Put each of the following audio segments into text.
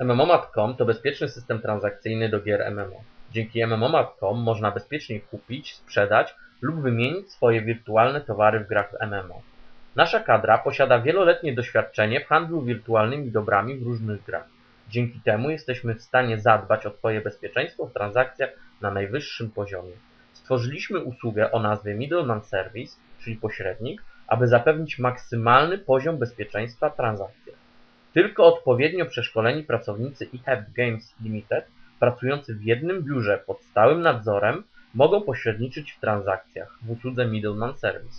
MMOmat.com to bezpieczny system transakcyjny do gier MMO. Dzięki MMOmat.com można bezpiecznie kupić, sprzedać lub wymienić swoje wirtualne towary w grach MMO. Nasza kadra posiada wieloletnie doświadczenie w handlu wirtualnymi dobrami w różnych grach. Dzięki temu jesteśmy w stanie zadbać o Twoje bezpieczeństwo w transakcjach na najwyższym poziomie. Stworzyliśmy usługę o nazwie Middleman Service, czyli pośrednik, aby zapewnić maksymalny poziom bezpieczeństwa w transakcjach. Tylko odpowiednio przeszkoleni pracownicy eHealth Games Limited, pracujący w jednym biurze pod stałym nadzorem, mogą pośredniczyć w transakcjach w usłudze Middleman Service.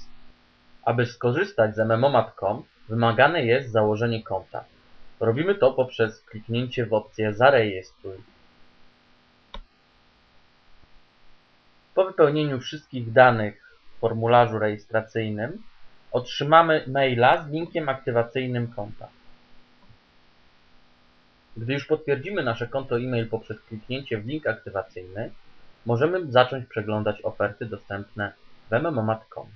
Aby skorzystać z MMOmat.com wymagane jest założenie konta. Robimy to poprzez kliknięcie w opcję Zarejestruj. Po wypełnieniu wszystkich danych w formularzu rejestracyjnym otrzymamy maila z linkiem aktywacyjnym konta. Gdy już potwierdzimy nasze konto e-mail poprzez kliknięcie w link aktywacyjny, możemy zacząć przeglądać oferty dostępne w mmomat.com.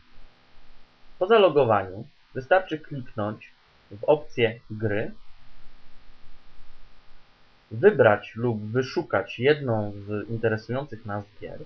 Po zalogowaniu wystarczy kliknąć w opcję Gry, wybrać lub wyszukać jedną z interesujących nas gier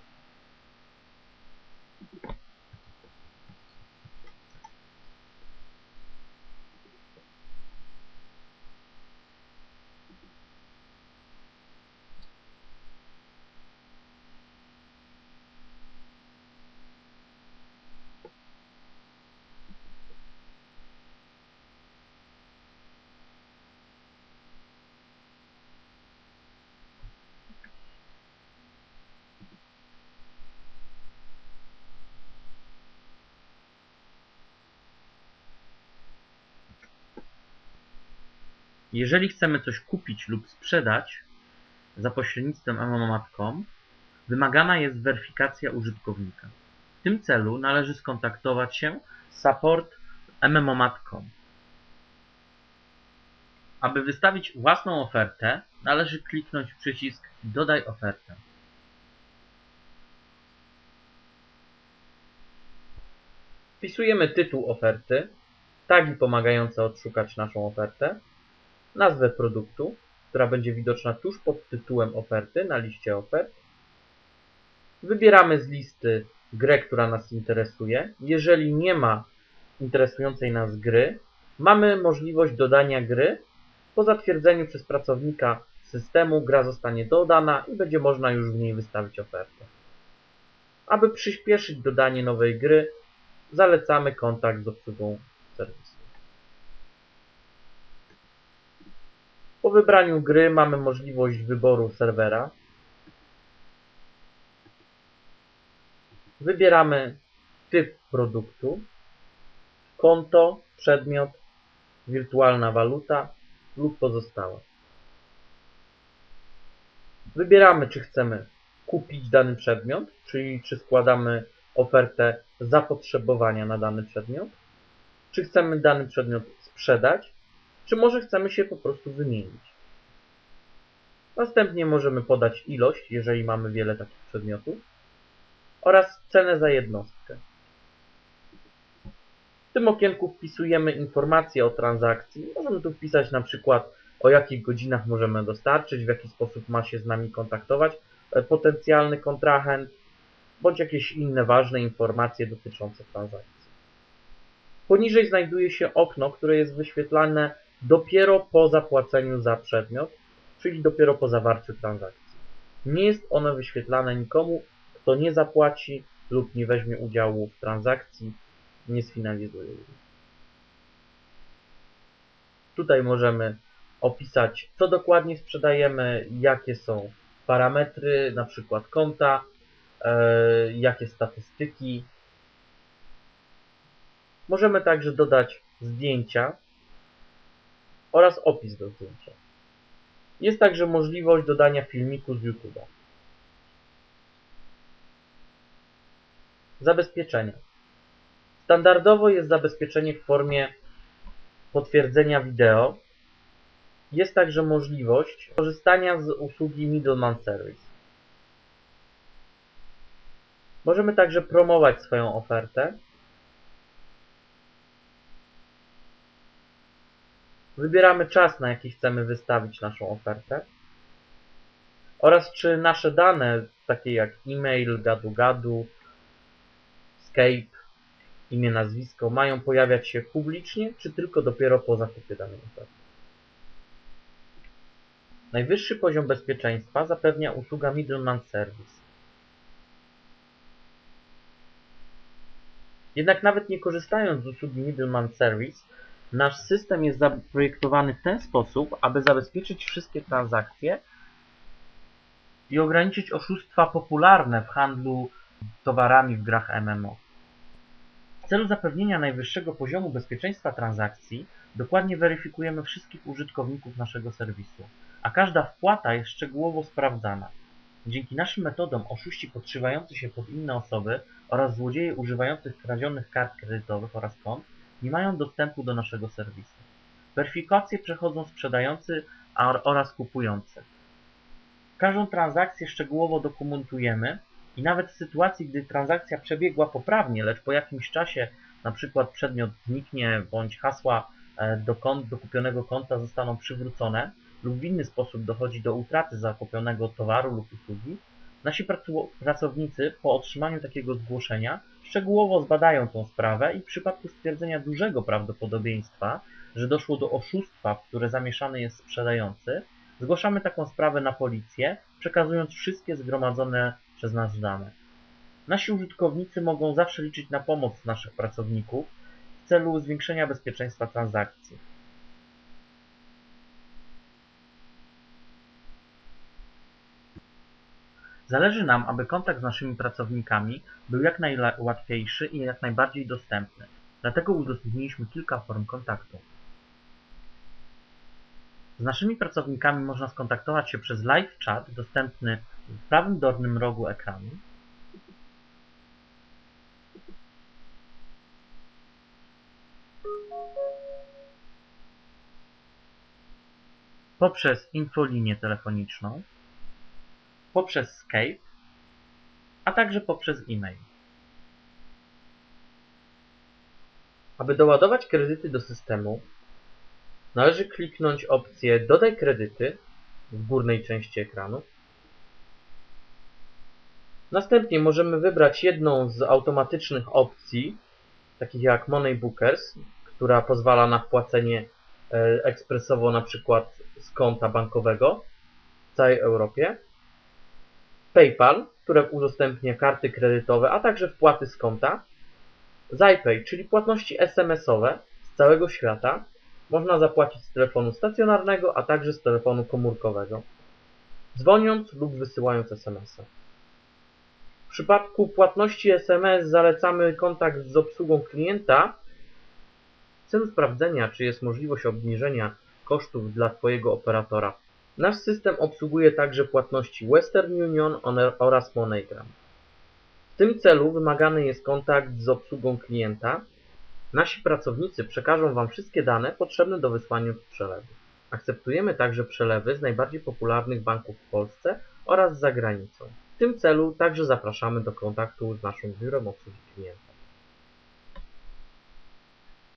Jeżeli chcemy coś kupić lub sprzedać za pośrednictwem mmomat.com, wymagana jest weryfikacja użytkownika. W tym celu należy skontaktować się z support mmomat.com. Aby wystawić własną ofertę, należy kliknąć przycisk Dodaj ofertę. Wpisujemy tytuł oferty, tagi pomagające odszukać naszą ofertę, nazwę produktu, która będzie widoczna tuż pod tytułem oferty na liście ofert. Wybieramy z listy grę, która nas interesuje. Jeżeli nie ma interesującej nas gry, mamy możliwość dodania gry. Po zatwierdzeniu przez pracownika systemu gra zostanie dodana i będzie można już w niej wystawić ofertę. Aby przyspieszyć dodanie nowej gry, zalecamy kontakt z obsługą serwisu. Po wybraniu gry mamy możliwość wyboru serwera. Wybieramy typ produktu, konto, przedmiot, wirtualna waluta lub pozostałe. Wybieramy, czy chcemy kupić dany przedmiot, czyli czy składamy ofertę zapotrzebowania na dany przedmiot, czy chcemy dany przedmiot sprzedać, czy może chcemy się po prostu wymienić. Następnie możemy podać ilość, jeżeli mamy wiele takich przedmiotów, oraz cenę za jednostkę. W tym okienku wpisujemy informacje o transakcji. Możemy tu wpisać na przykład o jakich godzinach możemy dostarczyć, w jaki sposób ma się z nami kontaktować e, potencjalny kontrahent, bądź jakieś inne ważne informacje dotyczące transakcji. Poniżej znajduje się okno, które jest wyświetlane dopiero po zapłaceniu za przedmiot, czyli dopiero po zawarciu transakcji. Nie jest ono wyświetlane nikomu, kto nie zapłaci lub nie weźmie udziału w transakcji, nie sfinalizuje jej. Tutaj możemy opisać, co dokładnie sprzedajemy, jakie są parametry, na przykład konta, e, jakie statystyki. Możemy także dodać zdjęcia oraz opis do zdjęcia. Jest także możliwość dodania filmiku z YouTube'a. Zabezpieczenia. Standardowo jest zabezpieczenie w formie potwierdzenia wideo. Jest także możliwość korzystania z usługi Middleman Service. Możemy także promować swoją ofertę Wybieramy czas, na jaki chcemy wystawić naszą ofertę oraz czy nasze dane, takie jak e-mail, gadu-gadu, Skype, imię, nazwisko, mają pojawiać się publicznie, czy tylko dopiero po zakupie danej oferty. Najwyższy poziom bezpieczeństwa zapewnia usługa Middleman Service. Jednak nawet nie korzystając z usługi Middleman Service, nasz system jest zaprojektowany w ten sposób, aby zabezpieczyć wszystkie transakcje i ograniczyć oszustwa popularne w handlu towarami w grach MMO. W celu zapewnienia najwyższego poziomu bezpieczeństwa transakcji dokładnie weryfikujemy wszystkich użytkowników naszego serwisu, a każda wpłata jest szczegółowo sprawdzana. Dzięki naszym metodom oszuści podszywający się pod inne osoby oraz złodzieje używających kradzionych kart kredytowych oraz kont nie mają dostępu do naszego serwisu. Weryfikację przechodzą sprzedający oraz kupujący. Każdą transakcję szczegółowo dokumentujemy i nawet w sytuacji, gdy transakcja przebiegła poprawnie, lecz po jakimś czasie przykład przedmiot zniknie bądź hasła e, do, kont, do kupionego konta zostaną przywrócone lub w inny sposób dochodzi do utraty zakupionego towaru lub usługi, nasi pracownicy po otrzymaniu takiego zgłoszenia szczegółowo zbadają tą sprawę i w przypadku stwierdzenia dużego prawdopodobieństwa, że doszło do oszustwa, w które zamieszany jest sprzedający, zgłaszamy taką sprawę na policję, przekazując wszystkie zgromadzone przez nas dane. Nasi użytkownicy mogą zawsze liczyć na pomoc naszych pracowników w celu zwiększenia bezpieczeństwa transakcji. Zależy nam, aby kontakt z naszymi pracownikami był jak najłatwiejszy i jak najbardziej dostępny. Dlatego udostępniliśmy kilka form kontaktu. Z naszymi pracownikami można skontaktować się przez live chat dostępny w prawym dolnym rogu ekranu. Poprzez infolinię telefoniczną poprzez Skype, a także poprzez e-mail. Aby doładować kredyty do systemu, należy kliknąć opcję Dodaj kredyty w górnej części ekranu. Następnie możemy wybrać jedną z automatycznych opcji, takich jak Money Bookers, która pozwala na wpłacenie e, ekspresowo na przykład z konta bankowego w całej Europie. PayPal, które udostępnia karty kredytowe, a także wpłaty z konta. ZaiPay, czyli płatności SMS-owe z całego świata. Można zapłacić z telefonu stacjonarnego, a także z telefonu komórkowego, dzwoniąc lub wysyłając SMS-a. W przypadku płatności SMS zalecamy kontakt z obsługą klienta w celu sprawdzenia, czy jest możliwość obniżenia kosztów dla Twojego operatora. Nasz system obsługuje także płatności Western Union oraz MoneyGram. W tym celu wymagany jest kontakt z obsługą klienta. Nasi pracownicy przekażą Wam wszystkie dane potrzebne do wysłania przelewu. Akceptujemy także przelewy z najbardziej popularnych banków w Polsce oraz za granicą. W tym celu także zapraszamy do kontaktu z naszym biurem obsługi klienta.